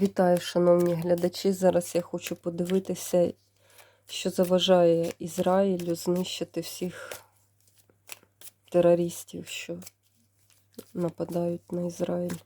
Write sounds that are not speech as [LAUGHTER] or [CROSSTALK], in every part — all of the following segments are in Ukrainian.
Вітаю, шановні глядачі. Зараз я хочу подивитися, що заважає Ізраїлю знищити всіх терористів, що нападають на Ізраїль.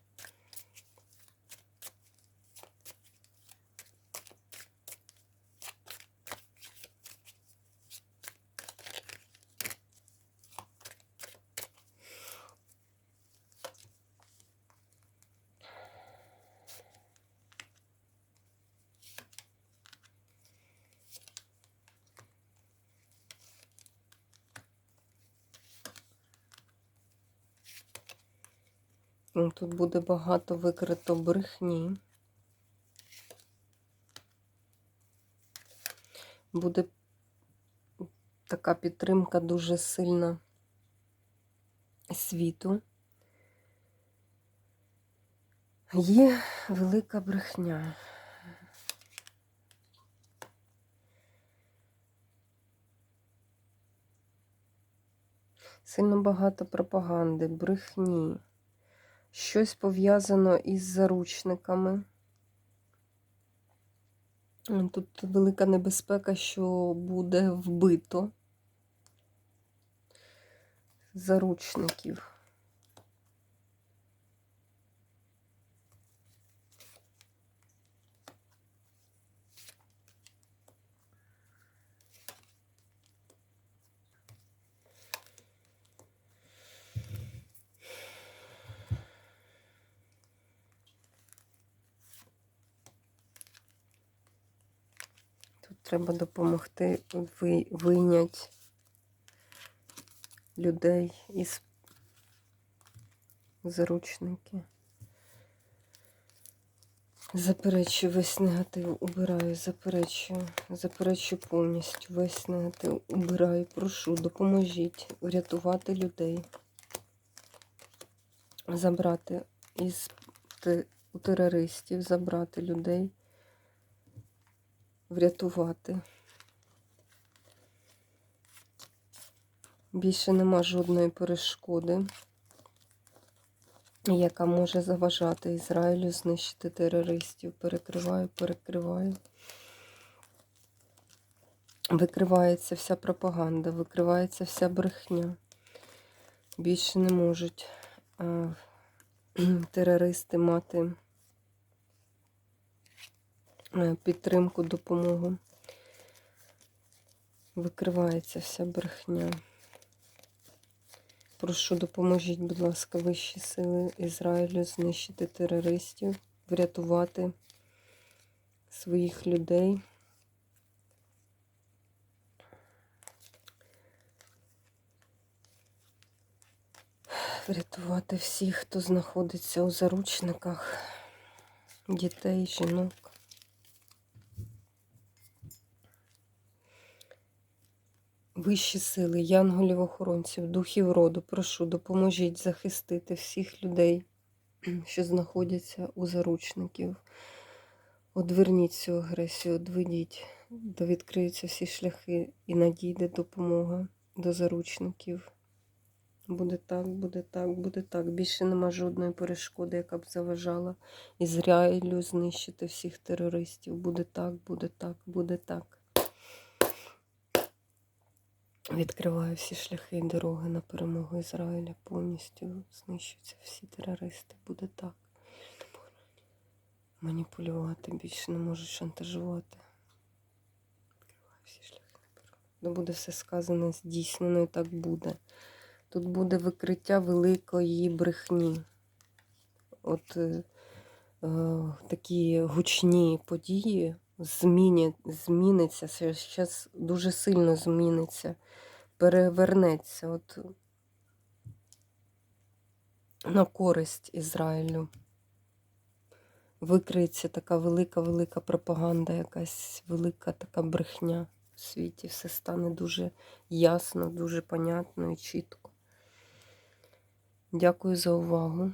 Тут буде багато викрито брехні. Буде така підтримка дуже сильна світу. Є велика брехня. Сильно багато пропаганди, брехні щось пов'язано із заручниками. Тут велика небезпека, що буде вбито заручників. Треба допомогти ви, вийняти людей із заручники. Заперечую весь негатив, убираю, заперечую, заперечую повністю весь негатив, убираю, прошу, допоможіть врятувати людей, забрати із у терористів, забрати людей врятувати. Більше нема жодної перешкоди, яка може заважати Ізраїлю знищити терористів. Перекриваю, перекриваю. Викривається вся пропаганда, викривається вся брехня. Більше не можуть а, [CLEARS THROAT] терористи мати. Е, підтримку, допомогу. Викривається вся брехня. Прошу, допоможіть, будь ласка, вищі сили Ізраїлю знищити терористів, врятувати своїх людей. Врятувати всіх, хто знаходиться у заручниках, дітей, жінок. Вищі сили, янголів-охоронців, духів роду, прошу, допоможіть захистити всіх людей, [CLEARS THROAT] що знаходяться у заручників. Одверніть цю агресію, одведіть, да відкриються всі шляхи і надійде допомога до заручників. Буде так, буде так, буде так. Більше нема жодної перешкоди, яка б заважала Ізраїлю знищити всіх терористів. Буде так, буде так, буде так. Відкриваю всі шляхи і дороги на перемогу Ізраїля повністю знищуються всі терористи. Буде так. Маніпулювати більше не можуть шантажувати. Відкриваю всі шляхи на перемогу. Ну, буде все сказане, здійснено і так буде. Тут буде викриття великої брехні. От е, е, такі гучні події зміні, зміниться, зараз дуже сильно зміниться, перевернеться от на користь Ізраїлю. Викриється така велика-велика пропаганда, якась велика така брехня в світі. Все стане дуже ясно, дуже понятно і чітко. Дякую за увагу.